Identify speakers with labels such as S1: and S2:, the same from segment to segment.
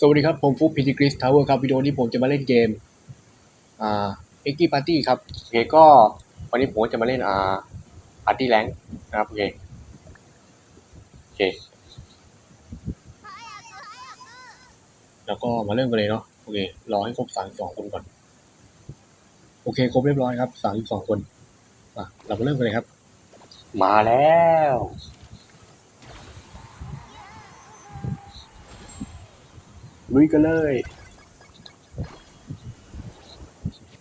S1: สวัสดีครับ ผมฟุกพิธีกริสทาวเวอร์ครับ วิดีโอนี้ผมจะมาเล่นเกม อ่าเอ็กกี้ปาร์ตี้ครับ โอเคก็ วันนี้ผมจะมาเล่น อ่าปาร์ตี้แรงนะครับโอเคโอเค แล้วก็มาเริ่มกันเลยเนาะโอเค รอให้ครบสามสองคนก่อน โอเค ครบเรียบร้อยครับสามสองคน อะ เรามาเริ่มกันเลยครับ มาแล้ว ลุยกันเลย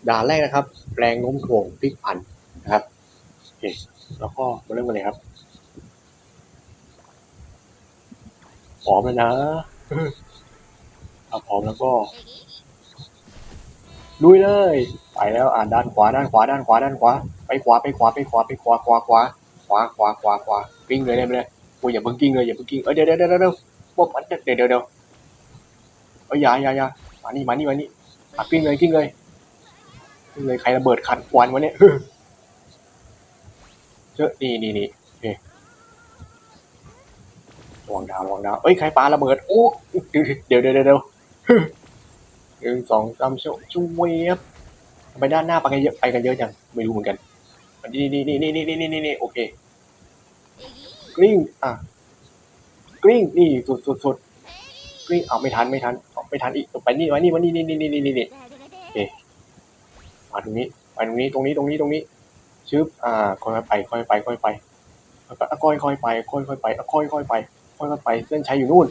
S1: ด่านแรกนะครับ แรงโน้มถ่วงพลิกผันนะครับโอเคแล้วก็มาเริ่มกันเลยครับพร้อมแล้วนะถ้าพร้อมแล้วก็ลุยเลย ไปแล้วอ่านด้านขวาด้านขวาด้านขวาด้านขวาไปขวาไปขวาไปขวาไปขวาขวาขวาขวาขวาขวาขวากิ้งเลยได้ไหมเลยโอ้ยอย่าเพิ่งกิ้งเลยอย่าเพิ่งกิ้งเอ้ยเดี๋ยวเดี๋ยวเดี๋ยวเดี๋ยวบอกมันเดี๋ยวเดี๋ยวเดี๋ยว เอ้ยอย่าอย่าอย่ามานี่มานี่มานี่อะกิ้งเลยกิ้งเลยกิ้งเลยใครระเบิดขัดควันวะเนี่ยเจอนี่นี่นี่โอเควังดาววังดาวเอ้ยใครปาระเบิดโอ้เดี๋ยวเดี๋ยวเดี๋ยวเดี๋ยวหนึ่งสองสามช่วช่วยครับทำไมด้านหน้าไปกันเยอะไปกันเยอะจังไม่รู้เหมือนกันนี่นี่นี่นี่นี่นี่นี่นี่โอเคกลิ้งอะกลิ้งนี่สุดสุดสุดกลิ้งเอาไม่ทันไม่ทัน ไม่ทันอีกไปนี่มานี่มานี่นี่นี่นี่นี่นี่มาตรงนี้ไปตรงนี้ตรงนี้ตรงนี้ตรงนี้ชึบอ่าค่อยไปค่อยไปค่อยไปแล้วก็ค่อยค่อยไปค่อยค่อยไปค่อยค่อยไปค่อยค่อยไปเส้นชัยอยู่นู่น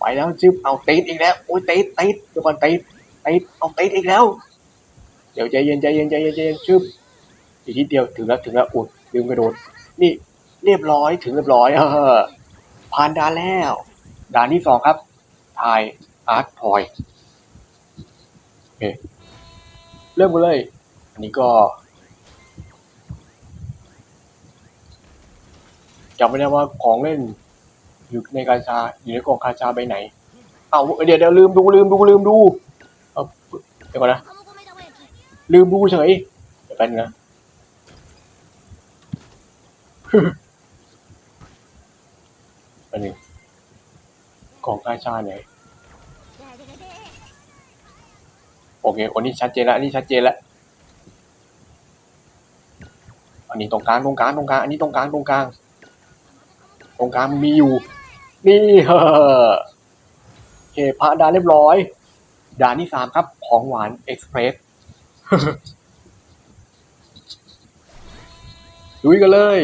S1: ไปแล้วจึ๊บเอาติดอีกแล้วโอ้ยติดติดเดี๋ยวก่อนติดติดเอาติดอีกแล้ว เดี๋ยวใจเย็นใจเย็นใจเย็นใจเย็นชึบอีกทีเดียวถึงแล้วถึงแล้วอุ้ยลืมกระโดดนี่เรียบร้อยถึงเรียบร้อยเออผ่านด่านแล้วด่านที่สองครับทาย อาร์ตทอยโอเคเริ่มกันเลย อันนี้ก็จำไม่ได้ว่าของเล่นอยู่ในกาชาอยู่ในกล่องกาชาใบไหน เอาเดี๋ยวเดี๋ยวลืมดูลืมดูลืมดูเอาเดี๋ยวก่อนนะ ลืมดูเฉยเดี๋ยวแป๊บนึงนะแป๊บนึงกล่องกาชาไหน โอเคอันนี้ชัดเจนแล้วอันนี้ชัดเจนแล้วอันนี้ตรงกลางตรงกลางตรงกลางอันนี้ตรงกลางตรงกลาง ตรงกลางมีอยู่ นี่เฮ้อโอเคพระดานเรียบร้อยด่านที่สามครับ ของหวานเอ็กซ์เพรสลุยกันเลย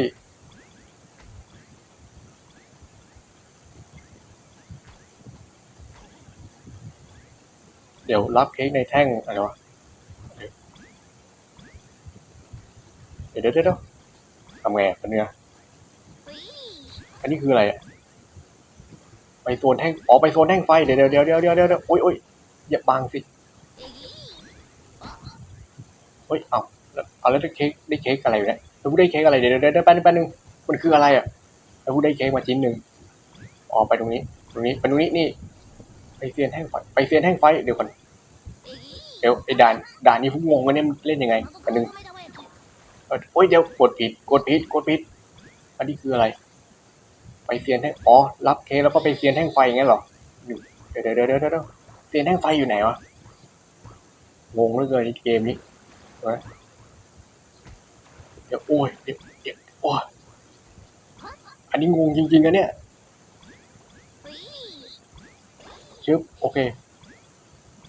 S1: ดี๋ยวรับเค้กในแท่งอะไรวะเดี๋ยวเดี๋ยวเดี๋ยวทำไงอะเป็นเนื้ออันนี้คืออะไรอะไปโซนแท่งอ๋อไปโซนแท่งไฟเดี๋ยวเดี๋ยวเดี๋ยวเดี๋ยวเดี๋ยวเดี๋ยวโอ้ยโอ้ยอย่าบังสิเฮ้ยเอาเอาแล้วได้เค้กได้เค้กอะไรอยู่เนี่ยแล้วกูได้เค้กอะไรเดี๋ยวเดี๋ยวเดี๋ยวแป๊บนึงแป๊บนึงมันคืออะไรอะแล้วกูได้เค้กมาชิ้นหนึ่งอ๋อไปตรงนี้ ตรงนี้ไปตรงนี้นี่ ไปเซียนแท่งไฟไปเซียนแท่งไฟเดี๋ยวก่อน เดี๋ยวไอ้ด่านด่านนี้พวกงงกันเนี่ยมันเล่นยังไงแป๊บนึงโอ้ยเดี๋ยวกดผิดกดผิดกดผิด อันนี้คืออะไร ไปเซียนแท่งอ๋อรับเคแล้วก็ไปเซียนแท่งไฟอย่างงั้นหรอเดี๋ยวเดี๋ยวเดี๋ยวเดี๋ยวเดี๋ยวเซียนแท่งไฟอยู่ไหนวะงงเหลือเกินในเกมนี้เดี๋ยวโอ้ยเดี๋ยวเดี๋ยวโอ้ยอันนี้งงจริงๆนะเนี่ยชึบโอเค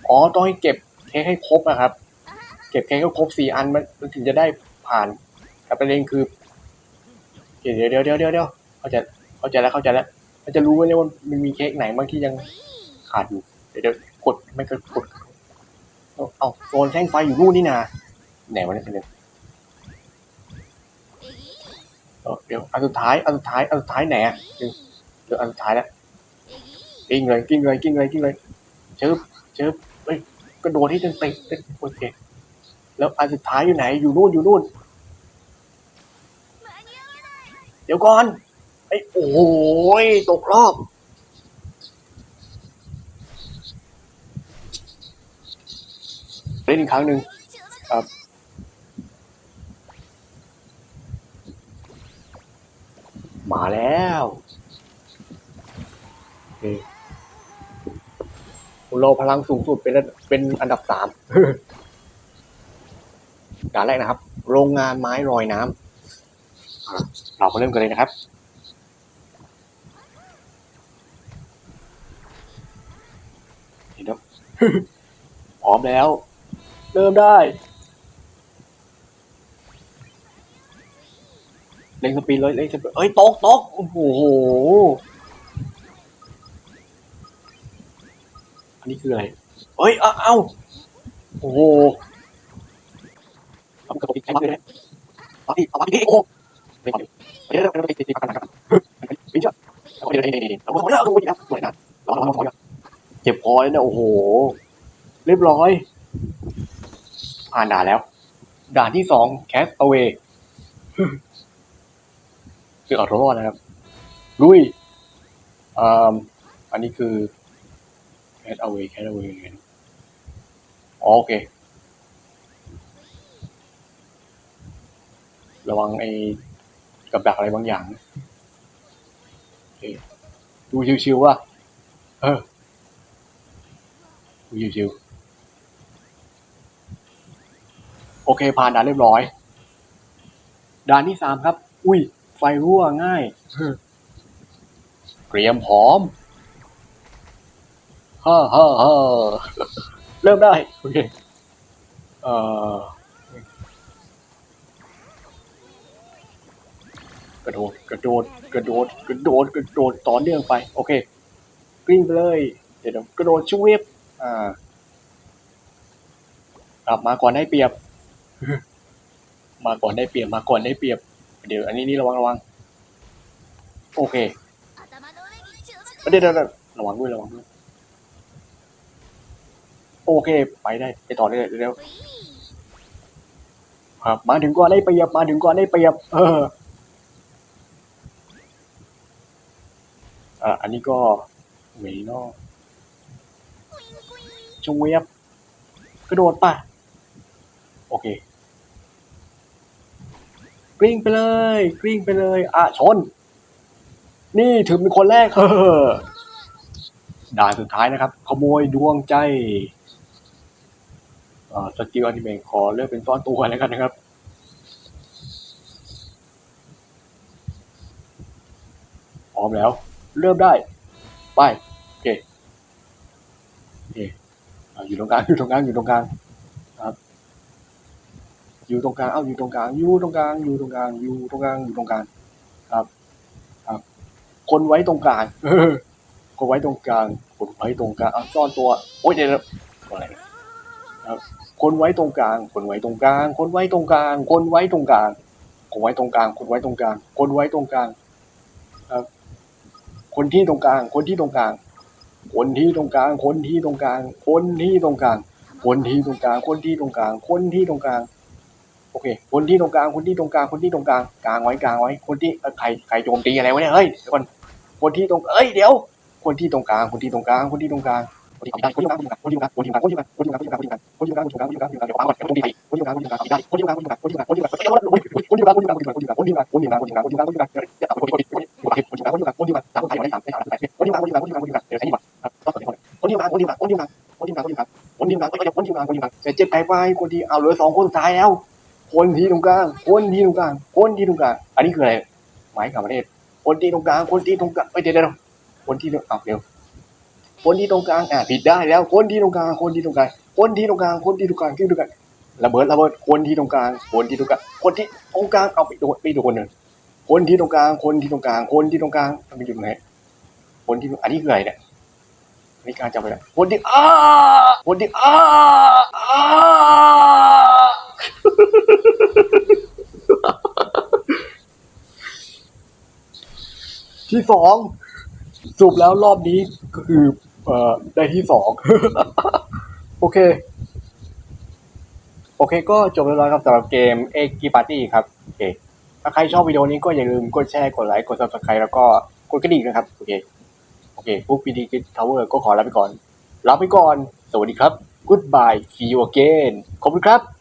S1: อ๋อต้องให้เก็บ ค้กให้ครบนะครับ เก็บเค้กให้ครบสี่อันมันมันถึงจะได้ผ่านแต่ประเด็นคือ เดี๋ยวเดี๋ยวเดี๋ยวเดี๋ยวเดี๋ยวเขาใจเข้าใจแล้วเข้าใจแล้วมันจะรู้ไหมเนี่ยว่ามันมีเค้กไหนบ้างที่ยังขาดอยู่เดี๋ยวเดี๋ยวกดไม่ก็กดเอาเอาโซนแท่งไฟอยู่นู่นนี่นาไหนวะเนี่ยเป็นเอเดี๋ยวอันสุดท้ายอันสุดท้ายอันสุดท้ายไหนอะเดี๋ยวอันสุดท้ายแล้วกิ้งเลยกิ้งเลยกิ้งเลยกิ้งเลยเชิบเชิบ กระโดดที่เต็มเต็มเต็มโอเคแล้วอันสุดท้ายอยู่ไหน อยู่นู่นอยู่นู่น เดี๋ยวก่อน ไอ้โอ้ยตกรอบเล่นอีกครั้งหนึ่งครับมาแล้วโอเค เราพลังสูงสุดเป็นเป็นอันดับสามด่านแรกนะครับ โรงงานไม้ลอยน้ำเอาเรามาเริ่มกันเลยนะครับเห็นแล้วพร้อมแล้ว เริ่มได้เล่นสปีดเลยเล่นสปีดเอ้ยตกตกโอ้โห อันนี้คืออะไรเอ้ย เอ้าเอ้าโอ้โหเอากระตุกอีกใช้มาเลยนะเอาอีกเอาอีกโอ้โหไม่พอเดี๋ยวเดี๋ยวเดี๋ยวตีตีกันนะครับไม่เชื่อเอาเดี๋ยวเดี๋ยวเดี๋ยวเดี๋ยวเอาเดี๋ยวเอาเดี๋ยวสวยนะเราเราเราเราเจ็บคอเลยนะโอ้โห เรียบร้อย ผ่านด่านแล้ว ด่านที่สอง cast away คือเอาตัวรอดนะครับลุยอ่าอันนี้คือ cast away cast away ยังไงนะอ๋อโอเค ระวังไอ้กับดักอะไรบางอย่างดูชิวๆว่ะเออดูชิวๆโอเค ผ่านด่านเรียบร้อย ด่านที่สามครับ อุ้ย ไฟรั่วง่าย เตรียมพร้อม ฮ่าฮ่าฮ่าเริ่มได้ โอเค เอ่อกระโดด กระโดด กระโดด กระโดด กระโดด ต่อเนื่องไป โอเคกลิ้งไปเลย เดี๋ยวกระโดดช่วยอ่า กลับมาก่อนได้เปรียบ มาก่อนได้เปรียบ มาก่อนได้เปรียบ เดี๋ยว อันนี้นี่ระวังระวัง โอเคเดี๋ยวเดี๋ยวเดี๋ยวระวังด้วยระวังด้วย โอเค ไปได้ไปต่อได้เลยเร็วครับมาถึงก่อนได้เปรียบมาถึงก่อนได้เปรียบ เอออะอันนี้ก็เมนอชงเวียบกระโดดป่ะ โอเคกลิ้งไปเลยกลิ้งไปเลยอะชน นี่ถึงเป็นคนแรกเฮ้อด่านสุดท้ายนะครับ ขโมยดวงใจ สกิลอนิเมะขอเลือกเป็นซ่อนตัวแล้วกันนะครับพร้อมแล้ว เริ่มได้ ไปโอเคโอเคอยู่ตรงกลางอยู่ตรงกลางอยู่ตรงกลางครับอยู่ตรงกลางเอ้าอยู่ตรงกลางอยู่ตรงกลางอยู่ตรงกลางอยู่ตรงกลางอยู่ตรงกลางครับ ครับ คนไว้ตรงกลางคนไว้ตรงกลางคนไว้ตรงกลางเอาซ่อนตัวโอ๊ยเดี๋ยวนะอะไรนะครับ คนไว้ตรงกลาง คนไว้ตรงกลาง คนไว้ตรงกลาง คนไว้ตรงกลาง คนไว้ตรงกลาง คนไว้ตรงกลาง คนไว้ตรงกลางครับคนที่ตรงกลาง คนที่ตรงกลาง คนที่ตรงกลาง คนที่ตรงกลาง คนที่ตรงกลาง คนที่ตรงกลาง คนที่ตรงกลาง คนที่ตรงกลาง โอเค คนที่ตรงกลาง คนที่ตรงกลาง คนที่ตรงกลาง กลางไว้กลางไว้ คนที่ใครใครโจมตีอะไรวะเนี่ย เฮ้ยเดี๋ยวก่อนคนที่ตรง เอ้ย เดี๋ยว คนที่ตรงกลาง คนที่ตรงกลาง คนที่ตรงกลาง คนที่ตรงกลางคนที่ตรงกลางคนที่ตรงกลางคนที่ตรงกลางคนที่ตรงกลางคนที่ตรงกลางคนที่ตรงกลางคนที่ตรงกลางคนที่ตรงกลางคนที่ตรงกลางคนที่ตรงกลางคนที่ตรงกลางคนที่ตรงกลางคนที่ตรงกลางคนที่ตรงกลางเดี๋ยวเจ็บไปไปคนที่เอาเหลือสองคนสุดท้ายแล้วคนที่ตรงกลางคนที่ตรงกลางคนที่ตรงกลางอันนี้คืออะไรหมายข่าวประเทศคนที่ตรงกลางคนที่ตรงกลางเอ้ยเดี๋ยวเดี๋ยวคนที่เอาเดี๋ยวคนที่ คนที่ตรงกลางอะผิดได้แล้ว คนที่ตรงกลาง คนที่ตรงกลาง คนที่ตรงกลาง คนที่ตรงกลางที่ตรงกลางระเบิดระเบิดคนที่ตรงกลาง คนที่ตรงกลาง คนที่ตรงกลางเอาไปโดนไปโดนหนึ่งคนที่ตรงกลาง คนที่ตรงกลาง คนที่ตรงกลางมันอยู่ตรงไหน คนที่อันนี้คืออะไรเนี่ยอันนี้การจำไปแล้วคนที่อ้าคนที่อ้าอ้าที่สองสรุปแล้วรอบนี้ก็คือ เอ่อได้ที่สอง โอเค โอเคก็จบเรียบร้อยครับสำหรับเกมเอ็กกีปาร์ตี้ครับโอเคถ้าใครชอบวิดีโอนี้ก็อย่าลืมกดแชร์กดไลค์กด subscribe แล้วก็กดกระดิ่งนะครับ โอเค โอเคพวกพีดีกิทาวเวอร์ก็ขอลาไปก่อนลาไปก่อน สวัสดีครับ goodbye see you again ขอบคุณครับ